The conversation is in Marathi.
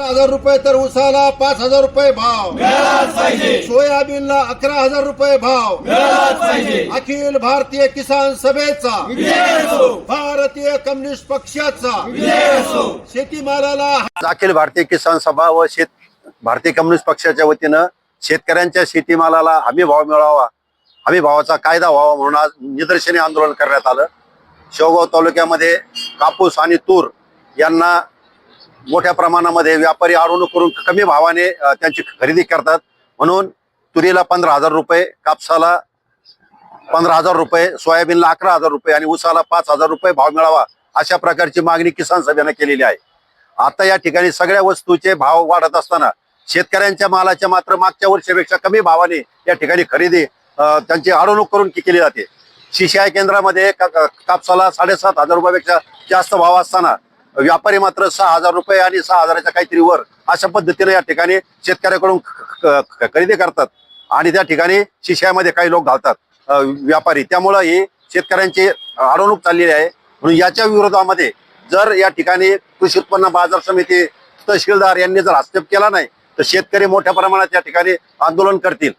अकरा हजार रुपये तर उसाला पाच हजार रुपये भाव. सोयाबीनला अकरा हजार रुपये भाव. अखिल भारतीय किसान सभेचा. भारतीय कम्युनिस्ट पक्षाचा. शेतीमालाला अखिल भारतीय किसान सभा व शेत भारतीय कम्युनिस्ट पक्षाच्या वतीनं शेतकऱ्यांच्या शेतीमालाला हमी भाव मिळावा. हमी भावाचा कायदा व्हावा म्हणून आज निदर्शनी आंदोलन करण्यात आलं. शेवगाव तालुक्यामध्ये कापूस आणि तूर यांना मोठ्या प्रमाणामध्ये व्यापारी आरोहण करून कमी भावाने त्यांची खरेदी करतात. म्हणून तुरीला पंधरा हजार रुपये कापसाला पंधरा हजार रुपये सोयाबीनला अकरा हजार रुपये आणि ऊसाला पाच हजार रुपये भाव मिळावा अशा प्रकारची मागणी किसान सभेनं केलेली आहे. आता या ठिकाणी सगळ्या वस्तूचे भाव वाढत असताना शेतकऱ्यांच्या मालाच्या मात्र मागच्या वर्षापेक्षा कमी भावाने या ठिकाणी खरेदी त्यांची अडवणूक करून केली जाते. शिशाय केंद्रामध्ये कापसाला साडेसात हजार रुपयापेक्षा जास्त भाव असताना व्यापारी मात्र सहा हजार रुपये आणि सहा हजाराच्या काहीतरी वर अशा पद्धतीने या ठिकाणी शेतकऱ्याकडून खरेदी करतात. आणि त्या ठिकाणी शिशायामध्ये काही लोक घालतात व्यापारी. त्यामुळं ही शेतकऱ्यांची अडवणूक चाललेली आहे. म्हणून याच्या विरोधामध्ये जर या ठिकाणी कृषी उत्पन्न बाजार समिती तहसीलदार यांनी जर हस्तक्षेप केला नाही तर शेतकरी मोठ्या प्रमाणात या ठिकाणी आंदोलन करतील.